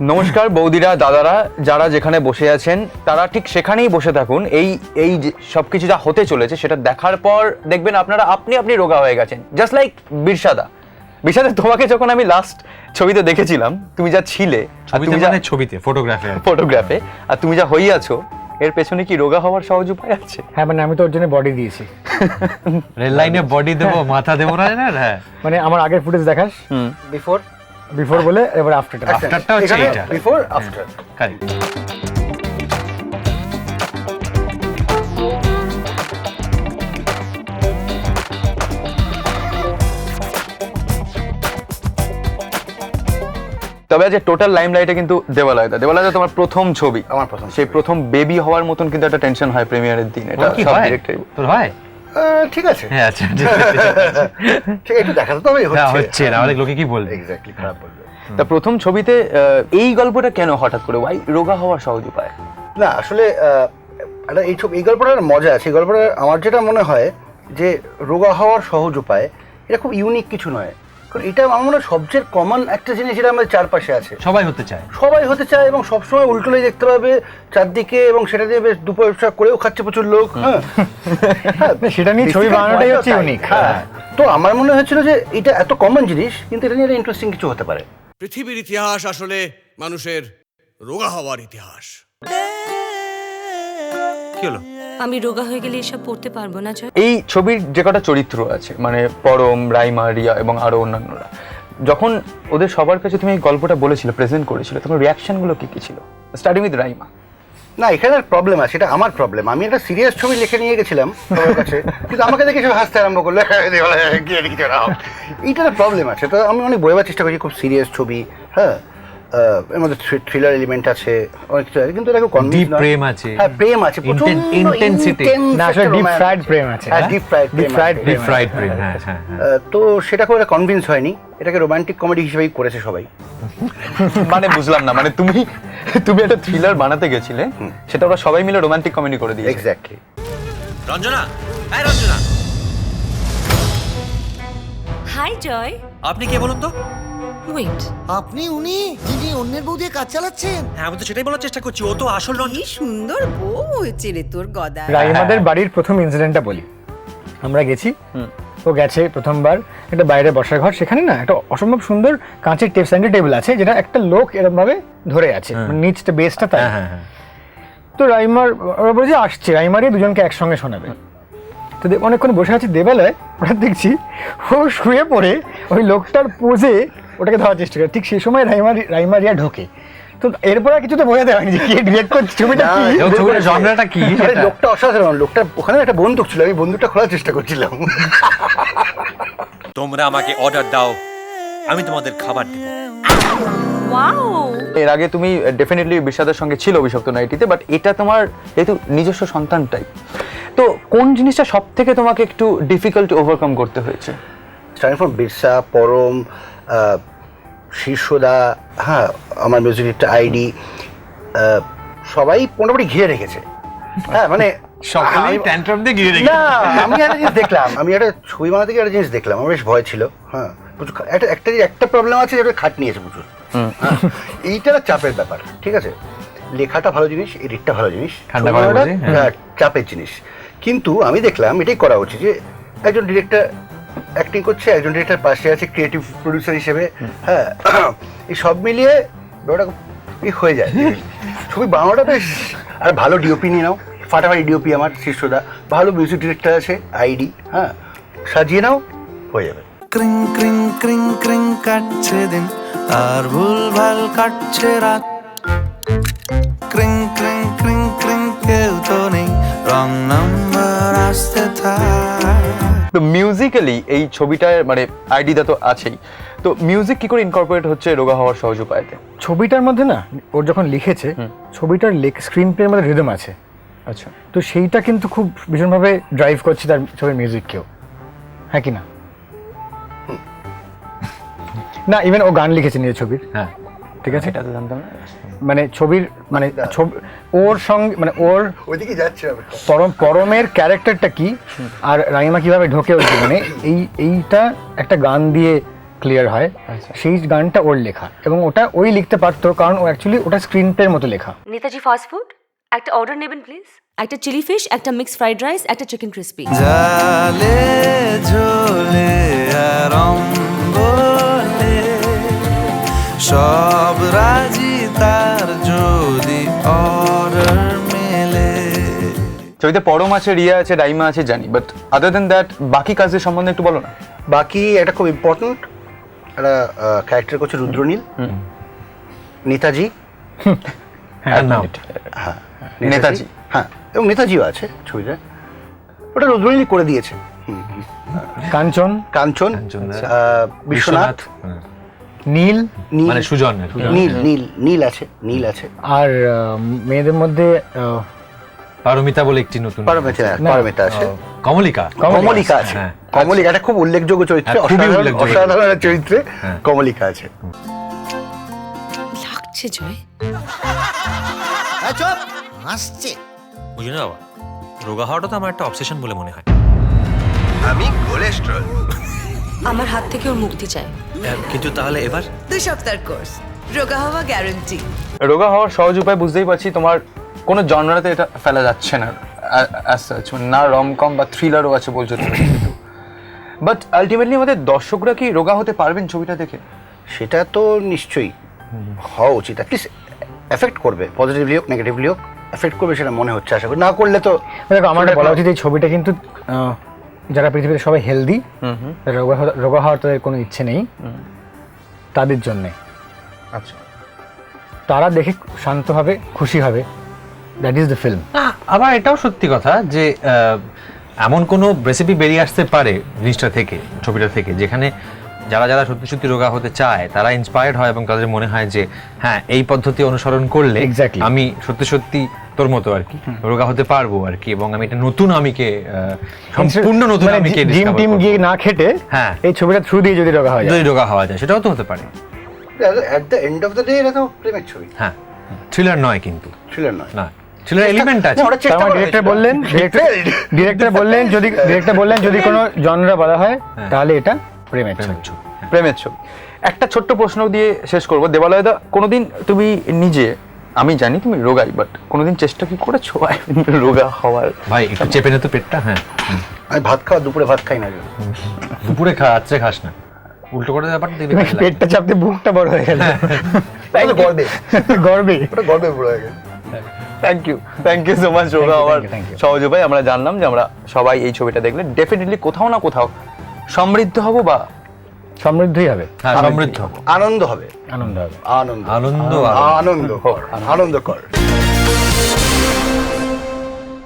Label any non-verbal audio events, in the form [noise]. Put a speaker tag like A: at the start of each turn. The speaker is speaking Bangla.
A: নমস্কার বৌদিরা দাদারা যারা যেখানে বসে আছেন তারা ঠিক সেখানেই বসে থাকুন। এই এই যে সবকিছু যা হতে চলেছে সেটা দেখার পর দেখবেন আপনারা আপনি আপনি রোগা হয়ে গেছেন। Just like বিরসাদা। বিরসাদা তোমাকে যখন আমি লাস্ট ছবিতে দেখেছিলাম তুমি যা ছিলে তুমি যা
B: মানে ছবিতে ফটোগ্রাফে
A: ফটোগ্রাফে আর তুমি যা হইয়াছো এর পেছনে কি রোগা হওয়ার সহজ উপায় আছে?
C: হ্যাঁ মানে আমি তো ওর জন্য বডি দিয়েছি।
B: রেল লাইনে বডি দেবো [laughs] মাথা দেবো না না হ্যাঁ।
C: মানে আমার আগের ফুটেজ দেখাস?
A: হুম।
D: বিফোর
C: বিফোর বলে এবার আফটারটা
B: আফটারটা হচ্ছে এইটা।
D: বিফোর আফটার
B: কারেক্ট
A: তবে আজ টোটাল লাইম লাইটে কিন্তু দেবালয়দা। দেবালয়দা তোমার প্রথম ছবি।
D: আমার প্রথম
A: সেই প্রথম বেবি হওয়ার মতন কিন্তু একটা টেনশন হয় প্রিমিয়ারের দিন। এটা
B: কি
A: সব ডিরেক্টর
B: হয়?
D: ঠিক আছে।
B: হ্যাঁ আচ্ছা [laughs] ঠিক আছে।
D: ঠিক একটু দেখাতে তো হবে
B: হ্যাঁ
D: হচ্ছে।
B: হচ্ছে না অনেক লোকে কি বলবে?
D: এক্স্যাক্টলি খারাপ বলবে।
A: তা প্রথম ছবিতে এই গল্পটা কেন হঠাৎ করে ওয়াই রোগা হওয়ার সহজ উপায়?
D: না আসলে আহ, এই ছবি এই গল্পটার মজা আছে এই গল্পটা আমার যেটা মনে হয় যে রোগা হওয়ার সহজ উপায় এটা খুব ইউনিক কিছু নয়। কারণ এটা আমার মনে হয় সবচেয়ে কমন একটা জিনিস যেটা আমাদের চারপাশে আছে।
B: সবাই হতে চায়।
D: সবাই হতে চায় এবং সবসময় উল্টোলে দেখতে পাবে চারদিকে এবং সেটা দিয়ে বেশ দুপয়সা করেও খাচ্ছে প্রচুর লোক হ্যাঁ। হ্যাঁ,
C: সেটা নিয়ে ছবি বানানোটাই হচ্ছে
D: তাই।
C: unique।
D: হ্যাঁ। তো আমার মনে হয়েছিল যে এটা এত কমন জিনিস কিন্তু এটা নিয়ে ইন্টারেস্টিং কিছু হতে পারে।
E: পৃথিবীর ইতিহাস আসলে মানুষের রোগা হওয়ার ইতিহাস।
B: কি হলো?
F: আমি রোগা হয়ে গেলে এসব পড়তে পারব না জয়।
A: এই ছবির যে কটা চরিত্র আছে মানে পরম রাইমা রিয়া এবং আরও অন্যান্যরা যখন ওদের সবার কাছে তুমি এই গল্পটা বলেছিলে প্রেজেন্ট করেছিলে তখন রিয়াকশনগুলো কি কি ছিল? Starting with Raima.
D: না এখানে প্রবলেম আছে এটা আমার প্রবলেম আমি একটা সিরিয়াস ছবি লিখে নিয়ে গেছিলাম সবার কাছে কিন্তু আমাকে দেখে সব হাসতে আরম্ভ করল গিয়ে লিখে দাও এইটা প্রবলেম আছে। তো আমি অনেক বইবার চেষ্টা করছি খুব সিরিয়াস ছবি হ্যাঁ। এর মধ্যে থ্রিলার এলিমেন্ট আছে অনেক কিছু আছে কিন্তু convince
B: প্রেম আছে।
D: হ্যাঁ প্রেম আছে প্রচণ্ড।
C: না আসলে ডিপ ফ্রাইড প্রেম আছে
D: হ্যাঁ deep fried
C: deep fried
B: deep fried প্রেম হ্যাঁ হ্যাঁ। হ্যাঁ
D: তো সেটা একটা কনভিন্স হয়নি এটাকে রোমান্টিক কমেডি হিসেবেই করেছে সবাই।
A: মানে বুঝলাম না মানে তুমি তুমি একটা থ্রিলার বানাতে গেছিলে সেটা ওরা সবাই মিলে রোমান্টিক কমেডি করে দিয়েছে।
D: এক্স্যাক্টলি
G: রঞ্জনা এই রঞ্জনা।
F: হাই জয়
G: আপনি কে বলুন তো?
F: ওয়েট
H: আপনি উনি যিনি অন্যের বউ দিয়ে কাজ চালাচ্ছেন?
G: হ্যাঁ আমি তো সেটাই বলার চেষ্টা করছি। ও তো আসল
I: কি সুন্দর বউ হয়েছে রে তোর গদা
C: রাইমাদের বাড়ির প্রথম ইনসিডেন্টটা বলি। আমরা গেছি ও গেছে প্রথমবার একটা বাইরে বসার ঘর সেখানে না একটা অসম্ভব সুন্দর কাঁচের টেপ সেন্টার টেবিল আছে যেটা একটা লোক এরকম ভাবে ধরে আছে মানে নিচটা বেসটা তাই।
B: হ্যাঁ হ্যাঁ হ্যাঁ।
C: তো রাইমার ওরা বলছে আসছে রাইমারই দুজনকে একসঙ্গে শোনাবে। তো দে- অনেকক্ষণ বসে আছে দেবালয় ওরা দেখছি ও শুয়ে পড়ে ওই লোকটার পোজে ওটাকে ধরার চেষ্টা করে। ঠিক সেই সময় রাইমার রাইমারিয়া ঢোকে। তো এরপর আর কিছু তো বোঝাতে পারেনি যে কে ডিরেক্ট করছে। ছবিটা কি?
B: এবং ছবিটার জনরাটা কি?
D: লোকটা অসাধারণ। লোকটা ওখানে একটা বন্দুক ছিল। আমি বন্দুকটা খোলার চেষ্টা করছিলাম।
G: তোমরা আমাকে অর্ডার দাও। আমি তোমাদের খাবার দেবো।
F: ওয়াও
A: এর আগে তুমি ডেফিনেটলি বিষাদের সঙ্গে ছিল অভিশপ্ত নাইটিতে বাট এটা তোমার যেহেতু নিজস্ব সন্তানটাই। তো কোন জিনিসটা সব থেকে তোমাকে একটু ডিফিকাল্ট ওভারকাম করতে হয়েছে?
D: স্টার্টিং ফ্রম বিরসা পরম শীর্ষদা হ্যাঁ আমার মিউজিকটা আইডি সবাই মোটামুটি ঘিরে রেখেছে। হ্যাঁ মানে
B: সকলেই
D: আমি-
B: ট্যান্ট্রাম দিয়ে গিয়ে রেখে
D: না আমি একটা জিনিস দেখলাম আমি একটা ছবি বানাতে গিয়ে একটা জিনিস দেখলাম আমার বেশ ভয় ছিল হ্যাঁ। প্রচুর একটা একটা একটা প্রবলেম আছে যেটা খাট নিয়েছে প্রচুর। হ্যাঁ, এইটা চাপের ব্যাপার ঠিক আছে? লেখাটা ভালো জিনিস এডিটটা ভালো জিনিস
B: হ্যাঁ।
D: হ্যাঁ, চাপের জিনিস। কিন্তু আমি দেখলাম এটাই করা উচিত যে একজন ডিরেক্টর অ্যাক্টিং করছে, একজন ডিরেক্টর পাশে আছে ক্রিয়েটিভ প্রডিউসার হিসেবে। হ্যাঁ এই সব মিলিয়ে ব্যাপারটা হয়ে যায়। ছবি বাংলাটা বেশ, আর ভালো ডিওপি নিয়ে নাও। ফাটাফাটি ডিওপি আমার শীর্ষদা ভালো মিউজিক ডিরেক্টর আছে আইডি হ্যাঁ। সাজিয়ে নাও, হয়ে যাবে।
H: ক্রিং ক্রিং ক্রিং ক্রিং কাটছে দিন, আর ভুল ভালো কাটছে রাত। ক্রিং ক্রিং ক্রিং ক্রিং কেউ তো নেই, রং থাক
A: তো মিউজিক্যালি এই ছবিটার মানে আইডিটা তো আছেই। তো মিউজিক কি করে ইনকর্পোরেট হচ্ছে রোগা হওয়ার সহজ উপায়তে?
C: ছবিটার মধ্যে না ওর যখন লিখেছে ছবিটার লেখ স্ক্রিন প্লের মধ্যে রিদম আছে।
A: আচ্ছা।
C: তো সেইটা কিন্তু খুব ভীষণভাবে ড্রাইভ করছে তার ছবির মিউজিককেও হ্যাঁ কি না? না ইভেন ও গান লিখেছে নিজের ছবির।
B: হ্যাঁ।
C: ঠিক আছে?
A: এটা তো জানতাম না
C: মানে ছবির মানে ছবি ওর সঙ্গে মানে ওর
D: ওইদিকে যাচ্ছে
C: পরম পরমের ক্যারেক্টারটা কি? আর রাইমা কীভাবে ঢোকে ওই জীবনে? এই এইটা একটা গান দিয়ে ক্লিয়ার হয়। সেই গানটা ওর লেখা এবং ওটা ওই লিখতে পারতো কারণ ও অ্যাকচুয়ালি ওটা স্ক্রিন প্লের মতো লেখা।
F: নেতাজি ফাস্ট ফুড একটা অর্ডার নেবেন প্লিজ একটা চিলি ফিশ একটা মিক্স ফ্রাইড রাইস একটা চিকেন ক্রিসপি
H: জালে ঝোলে আরম্বলে সব রাজি তার যদি অর্ডার মেলে।
A: ছবিতে পরম আছে রিয়া আছে রাইমা আছে জানি বাট আদার দেন দ্যাট বাকি কাজের সম্বন্ধে একটু বলো না।
D: বাকি একটা খুব ইম্পর্ট্যান্ট একটা ক্যারেক্টার করছে রুদ্রনীল। নেতাজি।
B: নাম
D: হ্যাঁ
A: নেতাজি।
D: হ্যাঁ এবং নেতাজিও আছে ছবিতে। ওটা রুদ্রনীল করে দিয়েছে। হুম, হুম।
C: কাঞ্চন।
D: কাঞ্চন বিশ্বনাথ।
B: হ্যাঁ।
C: নীল?
D: নীল।
B: মানে সুজন।
D: নীল নীল নীল আছে নীল আছে।
C: আর আহ, মেয়েদের মধ্যে
B: পারমিতা বলে একটি নতুন
D: পারমিতা পারমিতা আছে।
B: কমলিকা।
D: কমলিকা আছে।
B: হ্যাঁ।
D: কমলিকা একটা খুব উল্লেখযোগ্য চরিত্র
B: হ্যাঁ,
D: অসাধারণ চরিত্রে।
B: হ্যাঁ।
D: কমলিকা আছে।
F: লাগছে জয়।
J: আসছে।
G: বুঝলি না বাবা রোগা হওয়াটা তো আমার একটা অবসেশন বলে মনে হয়।
J: আমি কোলেস্ট্রল
F: আমার হাত থেকে ওর মুক্তি চাই
G: কিন্তু তাহলে এবার?
I: দুই সপ্তাহের কোর্স। রোগা হওয়া গ্যারান্টি
A: রোগা হওয়ার সহজ উপায় বুঝতেই পারছি তোমার কোনো জনরাতে এটা ফেলা যাচ্ছে না মানে না রমকম বা থ্রিলারও আছে বলছো তুমি কিন্তু। বাট আলটিমেটলি আমাদের দর্শকরা কি রোগা হতে পারবেন ছবিটা দেখে?
D: সেটা তো নিশ্চয়ই হওয়া উচিত অ্যাটলিস্ট এফেক্ট করবে পজিটিভলি হোক নেগেটিভলি হোক এফেক্ট করবে সেটা মনে হচ্ছে আশা করি। না করলে তো
C: দেখো আমার বলা উচিত এই ছবিটা কিন্তু যারা পৃথিবীতে সবাই হেলদি রোগা হওয়া- রোগা হওয়ার তাদের কোনো ইচ্ছে নেই। তাদের জন্যে।
A: আচ্ছা।
C: তারা দেখে শান্ত হবে খুশি হবে। দ্যাট ইজ দ্য ফিল্ম
B: আবার এটাও সত্যি কথা যে এমন কোনো রেসিপি বেরিয়ে আসতে পারে জিনিসটা থেকে ছবিটা থেকে যেখানে যারা যারা সত্যি সত্যি রোগা হতে চায় তারা ইন্সপায়ার্ড হয় এবং তাদের মনে হয় যে হ্যাঁ এই পদ্ধতি অনুসরণ করলে. আমি সত্যি সত্যি তোর মতো আর কি। রোগা হতে পারব আর কি এবং আমি একটা নতুন আমিকে আহ, সম্পূর্ণ নতুন আমিকে
C: জিম
B: discover
C: টিম গিয়ে না খেটে
B: হ্যাঁ।
C: এই ছবিটা থ্রু দিয়ে যদি রোগা হয়
B: যদি রোগা হওয়া যায় সেটাও তো হতে পারে।
D: At the end of the day এটা তো প্রেমের ছবি।
B: হ্যাঁ থ্রিলার নয় কিন্তু।
D: থ্রিলার নয়।
B: না থ্রিলার এলিমেন্ট আছে
D: না, ওটা চেষ্টা করা
C: ডিরেক্টর বললেন ডিরেক্টর [laughs] বললেন যদি ডিরেক্টর বললেন যদি কোনো জনরা বলা হয়
B: হ্যাঁ।
C: তাহলে এটা প্রেমের ছবি।
A: প্রেমের ছবি একটা ছোট্ট প্রশ্ন দিয়ে শেষ করব। দেবালয়দা কোনোদিন তুমি নিজে আমি জানি তুমি রোগাই বাট কোনোদিন চেষ্টা কি করেছ? [laughs] রোগা হওয়ার
B: ভাই একটু চেপে নে তো পেটটা হ্যাঁ।
D: আমি ভাত খাওয়া দুপুরে ভাত খাই না।
B: দুপুরে খা রাত্রে খাস না। উল্টো করে ব্যাপারটা দেখবি।
C: পেটটা চাপতে বুকটা বড় হয়ে গেল?
D: গর্বে। [laughs]
C: গর্বে।
D: গর্বে পুরো হয়ে গেছে
A: thank you thank you so much রোগা হওয়ার. সহজ উপায়। আমরা জানলাম যে আমরা সবাই এই ছবিটা দেখলে ডেফিনেটলি কোথাও না কোথাও সমৃদ্ধ হব বা
C: সমৃদ্ধই হবে।
B: হ্যাঁ সমৃদ্ধ
D: আনন্দ হবে।
C: আনন্দ হবে।
D: আনন্দ।
B: আনন্দ
D: আনন্দ। কর আনন্দ কর